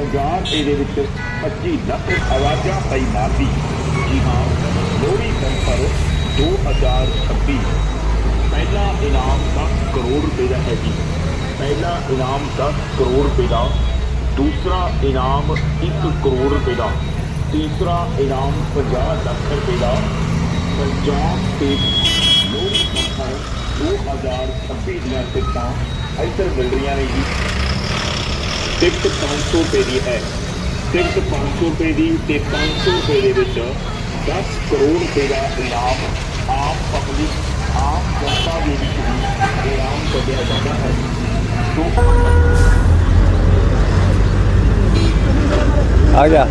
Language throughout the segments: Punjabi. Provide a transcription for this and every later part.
50 ਰੁਪਏ ਦੇ ਵਿੱਚ 25 ਲੱਖ ਆਵਾਜ਼ਾਂ ਪਈ ਮਾਰਦੀ। ਜੀ ਹਾਂ, ਲੋਹੜੀ ਬੰਪਰ 2026 ਪਹਿਲਾ ਇਨਾਮ 10 ਕਰੋੜ ਰੁਪਏ ਦਾ ਹੈ ਜੀ। ਪਹਿਲਾ ਇਨਾਮ 10 ਕਰੋੜ ਰੁਪਏ ਦਾ, ਦੂਸਰਾ ਇਨਾਮ 1 ਕਰੋੜ ਰੁਪਏ ਦਾ, ਤੀਸਰਾ ਇਨਾਮ 50 ਲੱਖ ਰੁਪਏ ਦਾ। ਪੰਜਾਬ ਤੇ ਲੋਹੜੀ ਬੰਪਰ 2026 ਦੀਆਂ ਟਿਕਟਾਂ ਇੱਧਰ ਮਿਲ ਰਹੀਆਂ ਨੇ ਜੀ। ਟਿਕਟ 500 ਰੁਪਏ ਦੀ ਹੈ। ਟਿਕਟ 500 ਰੁਪਏ ਦੀ ਤੇ 500 ਰੁਪਏ ਦੇ ਵਿੱਚ 10 ਕਰੋੜ ਰੁਪਏ ਦਾ ਇਨਾਮ ਆਮ ਪਬਲਿਕ ਆਮ ਜਨਤਾ ਦੇ ਵਿੱਚ ਵੀ ਇਨਾਮ ਕੱਢਿਆ ਜਾਂਦਾ ਹੈ। ਆ ਗਿਆ।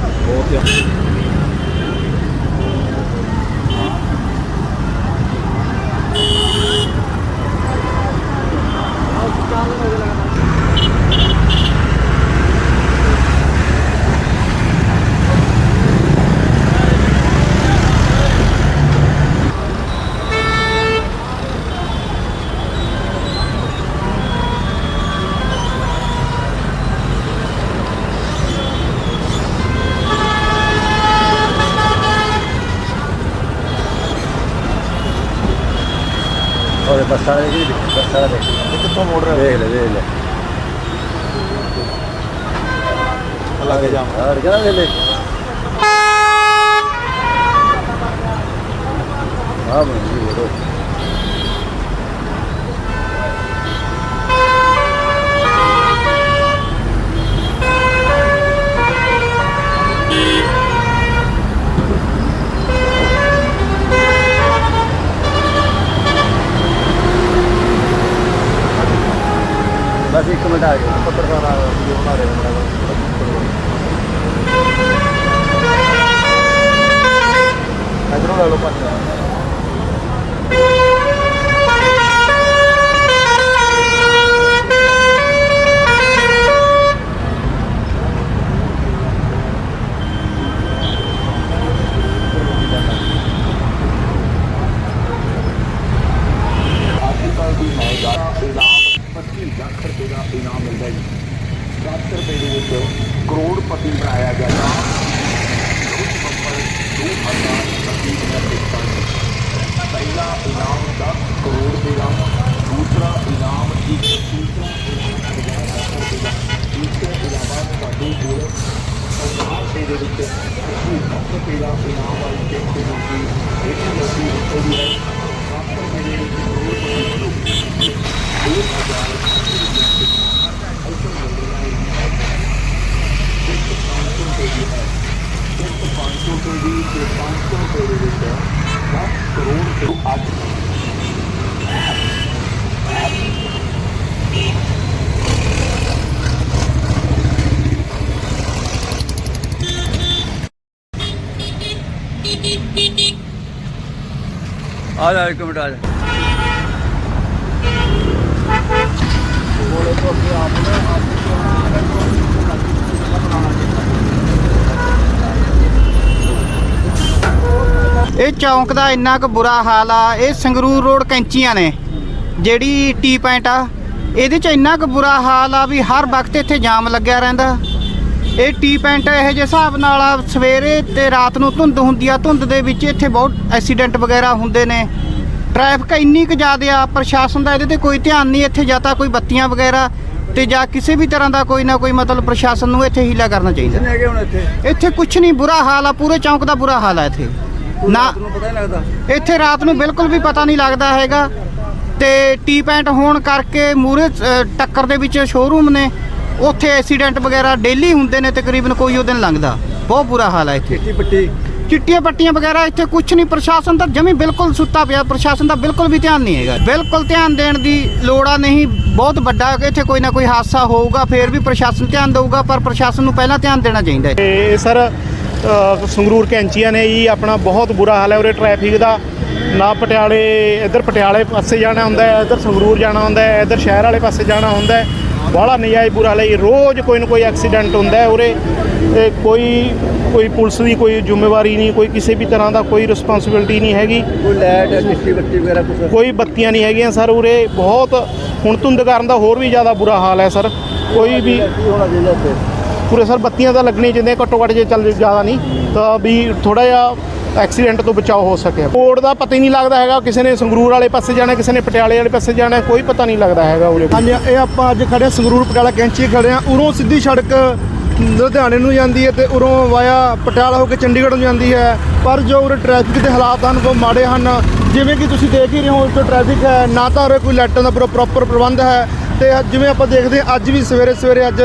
ਉਹਦੇ ਬੱਸਾਂ ਦੇ ਜੀ ਬੱਸਾਂ ਦੇ ਕਿੱਥੋਂ ਮੋੜ ਰਿਹਾ ਦੇਖ ਲੈ ਦੇਖ ਲੈ ਲੱਗੇ ਜਾ ਹੋਰ ਕਿਹੜਾ ਦੇ ਲੈ ਹਾਂ ਮੈਂ ਜੀ ਉਹ ਬਸ ਇੱਕ ਮਿੰਟ ਆ ਗਿਆ ਪੱਤਰਕਾਰ ਆ ਵੀਡੀਓ ਬਣਾ ਰਹੇ ਨੇ ਇਧਰੋਂ ਲੈ ਲਓ ਪੰਜ ਪੈਣੀ ਸੱਤ ਰੁਪਏ ਦੇ ਵਿੱਚ ਕਰੋੜਪਤੀ ਬਣਾਇਆ ਜਾਣਾ ਉਸ ਨੰਬਰ 2025 ਦਾ ਦਿੱਤਾ ਪਹਿਲਾ ਇਨਾਮ 10 ਕਰੋੜ ਦੇ ਦਾ ਦੂਸਰਾ ਇਨਾਮ 1 ਤੀਸਰਾ ਇਨਾਮ 10 ਕਰੋੜ ਦਾ ਇਸ ਤੋਂ ਇਲਾਵਾ ਤੁਹਾਡੇ ਕੋਲ ਸਰਕਾਰ ਦੇ ਵਿੱਚ ਸਭ ਤੋਂ ਪਹਿਲਾ ਇਨਾਮ ਵਾਲੀ ਚੈੱਕ ਦੇ ਵਿੱਚ ਇੱਕ ਲੱਖੀ ਰੁਪਏ ਦੀ ਹੈ 10 ਰੁਪਏ ਦੇ ਵਿੱਚ ਕਰੋੜਪਤੀ 2000 ਰੁਪਏ ਦੀ ਤੇ 500 ਰੁਪਏ ਦੇ ਵਿੱਚ 10 ਕਰੋੜ ਤੋਂ ਅੱਜ ਆ ਜਾ ਇੱਕ ਮਿੰਟ ਆ ਜਾ ਕੋਲੇ ਤੋਂ ਅੱਗੇ ਆਪ ਨੇ ਇਹ ਚੌਂਕ ਦਾ ਇੰਨਾ ਕੁ ਬੁਰਾ ਹਾਲ ਆ ਇਹ ਸੰਗਰੂਰ ਰੋਡ ਕੈਂਚੀਆਂ ਨੇ ਜਿਹੜੀ ਟੀ ਪੁਆਇੰਟ ਆ ਇਹਦੇ ਚ ਇੰਨਾ ਕੁ ਬੁਰਾ ਹਾਲ ਆ ਵੀ ਹਰ ਵਕਤ ਇੱਥੇ ਜਾਮ ਲੱਗਿਆ ਰਹਿੰਦਾ। ਇਹ ਟੀ ਪੁਆਇੰਟ ਇਹੋ ਜਿਹੇ ਹਿਸਾਬ ਨਾਲ ਆ ਸਵੇਰੇ ਤੇ ਰਾਤ ਨੂੰ ਧੁੰਦ ਹੁੰਦੀ ਆ ਧੁੰਦ ਦੇ ਵਿੱਚ ਇੱਥੇ ਬਹੁਤ ਐਕਸੀਡੈਂਟ ਵਗੈਰਾ ਹੁੰਦੇ ਨੇ। ਟ੍ਰੈਫਿਕ ਇੰਨੀ ਕੁ ਜ਼ਿਆਦਾ ਆ ਪ੍ਰਸ਼ਾਸਨ ਦਾ ਇਹਦੇ ਤੇ ਕੋਈ ਧਿਆਨ ਨਹੀਂ ਇੱਥੇ ਜਾਂ ਤਾਂ ਕੋਈ ਬੱਤੀਆਂ ਵਗੈਰਾ ਤੇ ਜਾਂ ਕਿਸੇ ਵੀ ਤਰ੍ਹਾਂ ਦਾ ਕੋਈ ਨਾ ਕੋਈ ਮਤਲਬ ਪ੍ਰਸ਼ਾਸਨ ਨੂੰ ਇੱਥੇ ਹੀਲਾ ਕਰਨਾ ਚਾਹੀਦਾ। ਇੱਥੇ? ਕੁਝ ਨਹੀਂ ਬੁਰਾ ਹਾਲ ਆ ਪੂਰੇ ਚੌਂਕ ਦਾ ਬੁਰਾ ਹਾਲ ਆ ਇੱਥੇ। ਨਾ ਤੁਹਾਨੂੰ ਪਤਾ ਨਹੀਂ ਲੱਗਦਾ। ਇੱਥੇ ਰਾਤ ਨੂੰ ਬਿਲਕੁਲ ਵੀ ਪਤਾ ਨਹੀਂ ਲੱਗਦਾ ਹੈਗਾ। ਤੇ ਟੀ ਪੈਂਟ ਹੋਣ ਕਰਕੇ ਮੂਰੇ ਟੱਕਰ ਦੇ ਵਿੱਚ ਸ਼ੋਰੂਮ ਨੇ ਉੱਥੇ ਐਕਸੀਡੈਂਟ ਵਗੈਰਾ ਡੇਲੀ ਹੁੰਦੇ ਨੇ ਤਕਰੀਬਨ ਕੋਈ ਉਹ ਦਿਨ ਲੰਘਦਾ। ਬਹੁਤ ਬੁਰਾ ਹਾਲ ਹੈ ਇੱਥੇ। ਚਿੱਟੀ ਪੱਟੀ। ਚਿੱਟੀਆਂ ਪੱਟੀਆਂ ਵਗੈਰਾ ਇੱਥੇ ਕੁਝ ਨਹੀਂ ਪ੍ਰਸ਼ਾਸਨ ਤਾਂ ਜਮੀ ਬਿਲਕੁਲ ਸੁੱਤਾ ਪਿਆ। ਪ੍ਰਸ਼ਾਸਨ ਦਾ ਬਿਲਕੁਲ ਵੀ ਧਿਆਨ ਨਹੀਂ ਹੈਗਾ। ਬਿਲਕੁਲ ਧਿਆਨ ਦੇਣ ਦੀ ਲੋੜ ਆ ਨਹੀਂ ਬਹੁਤ ਵੱਡਾ ਇੱਥੇ ਕੋਈ ਨਾ ਕੋਈ ਹਾਦਸਾ ਹੋਊਗਾ ਫੇਰ ਵੀ ਪ੍ਰਸ਼ਾਸਨ ਧਿਆਨ ਦੇਊਗਾ ਪਰ ਪ੍ਰਸ਼ਾਸਨ ਨੂੰ ਪਹਿਲਾਂ ਧਿਆਨ ਦੇਣਾ ਚਾਹੀਦਾ ਹੈ। ਤੇ ਸਰ ਸੰਗਰੂਰ ਕੈਂਚੀਆਂ ਨੇ ਜੀ ਆਪਣਾ ਬਹੁਤ ਬੁਰਾ ਹਾਲ ਹੈ ਉਰੇ ਟ੍ਰੈਫਿਕ ਦਾ। ਨਾ ਪਟਿਆਲੇ ਇੱਧਰ ਪਟਿਆਲੇ ਪਾਸੇ ਜਾਣਾ ਹੁੰਦਾ ਹੈ ਇੱਧਰ ਸੰਗਰੂਰ ਜਾਣਾ ਹੁੰਦਾ ਹੈ ਇੱਧਰ ਸ਼ਹਿਰ ਵਾਲੇ ਪਾਸੇ ਜਾਣਾ ਹੁੰਦਾ ਹੈ। ਬਾਹਲਾ ਨਜਾਇਜ਼ ਬੁਰਾ ਹਾਲ ਹੈ। ਰੋਜ਼ ਕੋਈ ਨਾ ਕੋਈ ਐਕਸੀਡੈਂਟ ਹੁੰਦਾ ਹੈ ਉਰੇ। ਤੇ ਕੋਈ ਕੋਈ ਪੁਲਿਸ ਦੀ ਕੋਈ ਜ਼ਿੰਮੇਵਾਰੀ ਨਹੀਂ ਕੋਈ ਕਿਸੇ ਵੀ ਤਰ੍ਹਾਂ ਦਾ ਕੋਈ ਰਿਸਪਾਂਸਿਬਿਲਟੀ ਨਹੀਂ ਹੈਗੀ। ਕੋਈ ਲਾਈਟ ਚਿੱਟੀ ਬੱਤੀ ਵਗੈਰਾ ਕੁਝ ਕੋਈ ਬੱਤੀਆਂ ਨਹੀਂ ਹੈਗੀਆਂ ਸਰ ਉਰੇ। ਬਹੁਤ ਹੁਣ ਧੁੰਦ ਕਾਰਨ ਦਾ ਹੋਰ ਵੀ ਜ਼ਿਆਦਾ ਬੁਰਾ ਹਾਲ ਹੈ ਸਰ। ਕੋਈ ਵੀ ਹੋਣਾ ਚਾਹੀਦਾ ਇੱਥੇ ਪੂਰੇ ਸਰ ਬੱਤੀਆਂ ਤਾਂ ਲੱਗਣੀਆਂ ਜਿੰਦੇ ਘੱਟੋ ਘੱਟ ਜੇ ਚੱਲ ਜ਼ਿਆਦਾ ਨਹੀਂ, ਤਾਂ ਵੀ ਥੋੜਾ ਜਿਹਾ ਐਕਸੀਡੈਂਟ ਤੋਂ ਬਚਾਅ ਹੋ ਸਕੇ। ਰੋਡ ਦਾ ਪਤਾ ਹੀ ਨਹੀਂ ਲੱਗਦਾ ਹੈਗਾ, ਕਿਸੇ ਨੇ ਸੰਗਰੂਰ ਵਾਲੇ ਪਾਸੇ ਜਾਣਾ, ਕਿਸੇ ਨੇ ਪਟਿਆਲੇ ਵਾਲੇ ਪਾਸੇ ਜਾਣਾ, ਕੋਈ ਪਤਾ ਨਹੀਂ ਲੱਗਦਾ ਹੈਗਾ ਉਰੇ ਹਾਂਜੀ, ਇਹ ਆਪਾਂ ਅੱਜ ਖੜੇ ਹਾਂ, ਸੰਗਰੂਰ ਪਟਿਆਲਾ ਕੈਂਚੀ ਖੜੇ ਆ ਉਰੋਂ ਸਿੱਧੀ ਸੜਕ ਲੁਧਿਆਣੇ ਨੂੰ ਜਾਂਦੀ ਹੈ ਤੇ ਉਰੋਂ ਵਾਇਆ ਪਟਿਆਲਾ ਹੋ ਕੇ ਚੰਡੀਗੜ੍ਹ ਨੂੰ ਜਾਂਦੀ ਹੈ। ਪਰ ਜੋ ਉਰੇ ਟ੍ਰੈਫਿਕ ਦੇ ਹਾਲਾਤ ਹਨ, ਉਹ ਮਾੜੇ ਹਨ। ਜਿਵੇਂ ਕਿ ਤੁਸੀਂ ਦੇਖ ਹੀ ਰਹੇ ਹੋ ਜੋ ਟ੍ਰੈਫਿਕ ਹੈ, ਨਾ ਤਾਂ ਉਰੇ ਕੋਈ ਲਾਈਟਾਂ ਦਾ ਪ੍ਰੋਪਰ ਪ੍ਰਬੰਧ ਹੈ। ਤੇ ਜਿਵੇਂ ਆਪਾਂ ਦੇਖਦੇ ਹਾਂ, ਅੱਜ ਵੀ ਸਵੇਰੇ ਸਵੇਰੇ ਅੱਜ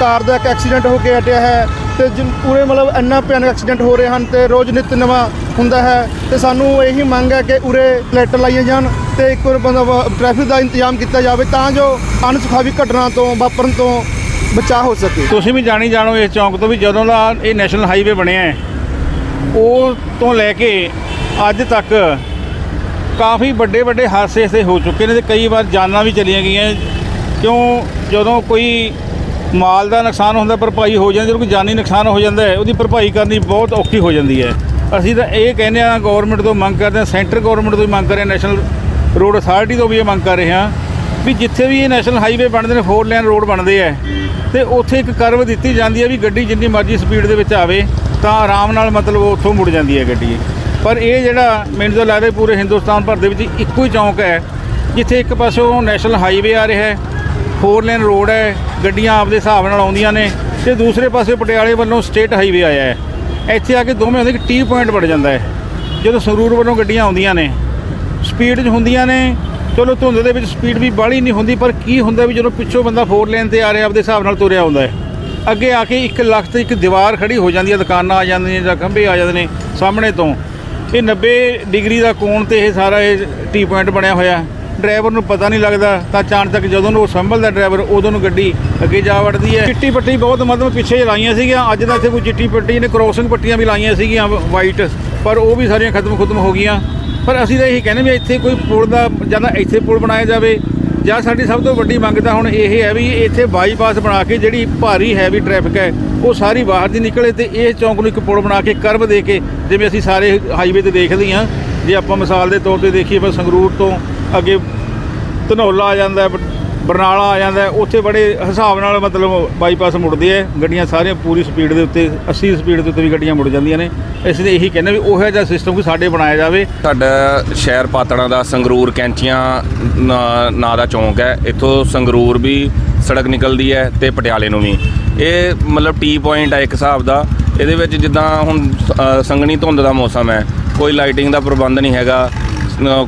ਕਾਰ ਦਾ ਇੱਕ ਐਕਸੀਡੈਂਟ ਹੋ ਕੇ ਹਟਿਆ ਹੈ ਤੇ ਜਿਨ- ਪੂਰੇ ਮਤਲਬ ਇੰਨਾ ਭਿਆਨਕ ਐਕਸੀਡੈਂਟ ਹੋ ਰਹੇ ਹਨ ਤੇ ਰੋਜ਼ ਨਿਤ ਨਵਾਂ ਹੁੰਦਾ ਹੈ ਤੇ ਸਾਨੂੰ ਇਹੀ ਮੰਗ ਹੈ ਕਿ ਉਰੇ ਲਾਈਟਾਂ ਲਾਈਆਂ ਜਾਣ ਤੇ ਇੱਕ ਵਾਰ ਬੰਦਾ ਟ੍ਰੈਫਿਕ ਦਾ ਇੰਤਜ਼ਾਮ ਕੀਤਾ ਜਾਵੇ ਤਾਂ ਜੋ ਅਣਸੁਖਾਵੀ ਘਟਨਾ ਤੋਂ ਵਾਪਰਨ ਤੋਂ ਬਚਾਅ ਹੋ ਸਕੇ। ਤੁਸੀਂ ਵੀ ਜਾਣੀ ਜਾਣੋ ਇਸ ਚੌਂਕ ਤੋਂ ਵੀ ਜਦੋਂ ਦਾ ਇਹ ਨੈਸ਼ਨਲ ਹਾਈਵੇ ਬਣਿਆ ਹੈ, ਉਹ ਤੋਂ ਲੈ ਕੇ ਅੱਜ ਤੱਕ ਕਾਫੀ ਵੱਡੇ ਵੱਡੇ ਹਾਦਸੇ ਇਸੇ ਹੋ ਚੁੱਕੇ ਨੇ ਤੇ ਕਈ ਵਾਰ ਜਾਨਾਂ ਵੀ ਚਲੀਆਂ ਗਈਆਂ। ਕਿਉਂ? ਜਦੋਂ ਕੋਈ ਮਾਲ ਦਾ ਨੁਕਸਾਨ ਹੁੰਦਾ ਭਰਪਾਈ ਹੋ ਜਾਂਦੀ ਜਦੋਂ ਕੋਈ ਜਾਨੀ ਨੁਕਸਾਨ ਹੋ ਜਾਂਦਾ ਹੈ, ਉਹਦੀ ਭਰਪਾਈ ਕਰਨੀ ਬਹੁਤ ਔਖੀ ਹੋ ਜਾਂਦੀ ਹੈ। ਅਸੀਂ ਤਾਂ ਇਹ ਕਹਿੰਦੇ ਆ ਗਵਰਨਮੈਂਟ ਤੋਂ ਮੰਗ ਕਰਦੇ ਆ ਸੈਂਟਰ ਗਵਰਨਮੈਂਟ ਤੋਂ ਵੀ ਮੰਗ ਕਰ ਰਹੇ ਹਾਂ ਨੈਸ਼ਨਲ ਰੋਡ ਅਥਾਰਟੀ ਤੋਂ ਵੀ ਇਹ ਮੰਗ ਕਰ ਰਹੇ ਹਾਂ, ਵੀ ਜਿੱਥੇ ਵੀ ਇਹ ਨੈਸ਼ਨਲ ਹਾਈਵੇ ਬਣਦੇ ਨੇ ਫੋਰ ਲੈਨ ਰੋਡ ਬਣਦੇ ਆ ਤੇ ਉੱਥੇ ਇੱਕ ਕਰਵ ਦਿੱਤੀ ਜਾਂਦੀ ਹੈ ਵੀ ਗੱਡੀ ਜਿੰਨੀ ਮਰਜ਼ੀ ਸਪੀਡ ਦੇ ਵਿੱਚ ਆਵੇ, ਤਾਂ ਆਰਾਮ ਨਾਲ ਮਤਲਬ ਉਹ ਉੱਥੋਂ ਮੁੜ ਜਾਂਦੀ ਹੈ ਗੱਡੀ। ਪਰ ਇਹ ਜਿਹੜਾ ਮੈਨੂੰ ਤਾਂ ਲੱਗਦਾ ਪੂਰੇ ਹਿੰਦੁਸਤਾਨ ਭਰ ਦੇ ਵਿੱਚ ਇੱਕੋ ਹੀ ਚੌਂਕ ਹੈ, ਜਿੱਥੇ ਇੱਕ ਪਾਸੋਂ ਨੈਸ਼ਨਲ ਹਾਈਵੇ ਆ ਰਿਹਾ ਹੈ ਫੋਰ ਲੇਨ ਰੋਡ ਹੈ, ਗੱਡੀਆਂ ਆਪਦੇ ਹਿਸਾਬ ਨਾਲ ਆਉਂਦੀਆਂ ਨੇ ਤੇ ਦੂਸਰੇ ਪਾਸੇ ਪਟਿਆਲੇ ਵੱਲੋਂ ਸਟੇਟ ਹਾਈਵੇ ਆਇਆ ਹੈ। ਇੱਥੇ ਆ ਕੇ ਦੋਵੇਂ ਹੁੰਦੇ ਕਿ ਟੀ ਪੁਆਇੰਟ ਬਣ ਜਾਂਦਾ ਹੈ। ਜਦੋਂ ਸੰਗਰੂਰ ਵੱਲੋਂ ਗੱਡੀਆਂ ਆਉਂਦੀਆਂ ਨੇ, ਸਪੀਡ 'ਚ ਹੁੰਦੀਆਂ ਨੇ, ਚਲੋ ਧੁੰਦ ਦੇ ਵਿੱਚ ਸਪੀਡ ਵੀ ਬਾਹਲੀ ਨਹੀਂ ਹੁੰਦੀ, ਪਰ ਕੀ ਹੁੰਦਾ ਵੀ ਜਦੋਂ ਪਿੱਛੋਂ ਬੰਦਾ ਫੋਰ ਲੇਨ ਤੇ ਆ ਰਿਹਾ, ਆਪਦੇ ਹਿਸਾਬ ਨਾਲ ਤੁਰਿਆ ਆਉਂਦਾ ਹੈ। ਅੱਗੇ ਆ ਕੇ ਇੱਕ ਲੱਖ ਤੇ ਇੱਕ ਦੀਵਾਰ ਖੜੀ ਹੋ ਜਾਂਦੀ ਹੈ, ਦੁਕਾਨਾਂ ਆ ਜਾਂਦੀਆਂ ਜਾਂ ਖੰਭੇ ਆ ਜਾਂਦੇ ਨੇ ਸਾਹਮਣੇ ਤੋਂ। ਇਹ 90 ਡਿਗਰੀ ਦਾ ਕੋਣ ਤੇ ਇਹ ਸਾਰਾ ਇਹ ਟੀ ਪੁਆਇੰਟ ਬਣਿਆ ਹੋਇਆ ਡਰਾਈਵਰ ਨੂੰ ਪਤਾ ਨਹੀਂ ਲੱਗਦਾ, ਤਾਂ ਅਚਾਨਕ ਜਦੋਂ ਨੂੰ ਉਹ ਸੰਭਲਦਾ ਡਰਾਈਵਰ, ਉਦੋਂ ਨੂੰ ਗੱਡੀ ਅੱਗੇ ਜਾ ਵੜਦੀ ਹੈ। ਚਿੱਟੀ ਪੱਟੀ ਬਹੁਤ ਮਤਲਬ ਪਿੱਛੇ ਲਾਈਆਂ ਸੀਗੀਆਂ, ਅੱਜ ਤਾਂ ਇੱਥੇ ਕੋਈ ਚਿੱਟੀ ਪੱਟੀ ਨੇ ਕ੍ਰੋਸਿੰਗ ਪੱਟੀਆਂ ਵੀ ਲਾਈਆਂ ਸੀਗੀਆਂ ਵਾਈਟ ਪਰ ਉਹ ਵੀ ਸਾਰੀਆਂ ਖਤਮ ਖਤਮ ਹੋ ਗਈਆਂ। ਪਰ ਅਸੀਂ ਤਾਂ ਇਹੀ ਕਹਿੰਦੇ ਵੀ ਇੱਥੇ ਕੋਈ ਪੁਲ ਦਾ, ਜਾਂ ਤਾਂ ਇੱਥੇ ਪੁਲ ਬਣਾਇਆ ਜਾਵੇ, ਜਾਂ ਸਾਡੀ ਸਭ ਤੋਂ ਵੱਡੀ ਮੰਗ ਤਾਂ ਹੁਣ ਇਹ ਹੈ ਵੀ ਇੱਥੇ ਬਾਈਪਾਸ ਬਣਾ ਕੇ ਜਿਹੜੀ ਭਾਰੀ ਹੈਵੀ ਟ੍ਰੈਫਿਕ ਹੈ, ਉਹ ਸਾਰੀ ਬਾਹਰ ਦੀ ਨਿਕਲੇ ਤੇ ਇਹ ਚੌਂਕ ਨੂੰ ਇੱਕ ਪੁਲ ਬਣਾ ਕੇ ਕਰਵ ਦੇ ਕੇ, ਜਿਵੇਂ ਅਸੀਂ ਸਾਰੇ ਹਾਈਵੇ ਤੇ ਦੇਖਦੇ ਹਾਂ, ਜੇ ਆਪਾਂ ਮਿਸਾਲ ਦੇ ਤੌਰ ਤੇ ਦੇਖੀਏ ਬਸ ਸੰਗਰੂਰ ਤੋਂ ਅੱਗੇ ਧਨੌਲਾ ਆ ਜਾਂਦਾ ਬ- ਬਰਨਾਲਾ ਆ ਜਾਂਦਾ ਉੱਥੇ ਬੜੇ ਹਿਸਾਬ ਨਾਲ ਮਤਲਬ ਬਾਈਪਾਸ ਮੁੜਦੇ ਆ ਗੱਡੀਆਂ ਸਾਰੀਆਂ ਪੂਰੀ ਸਪੀਡ ਦੇ ਉੱਤੇ 80 ਸਪੀਡ ਦੇ ਉੱਤੇ ਵੀ ਗੱਡੀਆਂ ਮੁੜ ਜਾਂਦੀਆਂ ਨੇ। ਅਸੀਂ ਤਾਂ ਇਹੀ ਕਹਿੰਦੇ ਵੀ ਉਹੋ ਜਿਹਾ ਸਿਸਟਮ ਕੋਈ ਸਾਡੇ ਬਣਾਇਆ ਜਾਵੇ। ਸਾਡਾ ਸ਼ਹਿਰ ਪਾਤੜਾਂ ਦਾ ਸੰਗਰੂਰ ਕੈਂਚੀਆਂ ਨਾਂ ਦਾ ਚੌਂਕ ਹੈ। ਇੱਥੋਂ ਸੰਗਰੂਰ ਵੀ ਸੜਕ ਨਿਕਲਦੀ ਹੈ ਤੇ ਪਟਿਆਲੇ ਨੂੰ ਵੀ। ਇਹ ਮਤਲਬ ਟੀ ਪੁਆਇੰਟ ਹੈ ਇੱਕ ਹਿਸਾਬ ਦਾ। ਇਹਦੇ ਵਿੱਚ ਜਿੱਦਾਂ ਹੁਣ ਅ, ਸੰਘਣੀ ਧੁੰਦ ਦਾ ਮੌਸਮ ਹੈ। ਕੋਈ ਲਾਈਟਿੰਗ ਦਾ ਪ੍ਰਬੰਧ ਨਹੀਂ ਹੈਗਾ।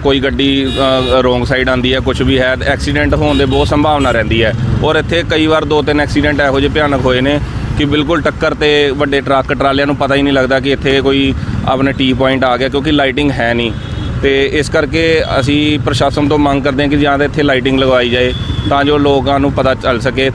ਕੋਈ ਗੱਡੀ ਰੋਂਗ ਸਾਈਡ ਆਂਦੀ ਹੈ ਕੁਝ ਵੀ ਹੈ ਐਕਸੀਡੈਂਟ ਹੋਣ ਦੇ ਬਹੁਤ ਸੰਭਾਵਨਾ ਰਹਿੰਦੀ ਹੈ। ਔਰ ਇੱਥੇ ਕਈ ਵਾਰ ਦੋ ਤਿੰਨ ਐਕਸੀਡੈਂਟ ਇਹੋ ਜਿਹੇ ਭਿਆਨਕ ਹੋਏ ਨੇ ਕਿ ਬਿਲਕੁਲ ਟੱਕਰ ਤੇ ਵੱਡੇ ਟਰੱਕ ਟਰਾਲਿਆਂ ਨੂੰ ਪਤਾ ਹੀ ਨਹੀਂ ਲੱਗਦਾ ਕਿ ਇੱਥੇ ਕੋਈ ਆਪਣੇ ਟੀ ਪੁਆਇੰਟ ਆ ਗਿਆ, ਕਿਉਂਕਿ ਲਾਈਟਿੰਗ ਹੈ ਨਹੀਂ। ਤੇ ਇਸ ਕਰਕੇ ਅਸੀਂ ਪ੍ਰਸ਼ਾਸਨ ਤੋਂ ਮੰਗ ਕਰਦੇ ਹਾਂ ਕਿ ਜਾਂ ਤਾਂ ਇੱਥੇ ਲਾਈਟਿੰਗ ਲਗਵਾਈ ਜਾਏ, ਤਾਂ ਜੋ ਲੋਕਾਂ ਨੂੰ ਪਤਾ ਚੱਲ ਸਕੇ।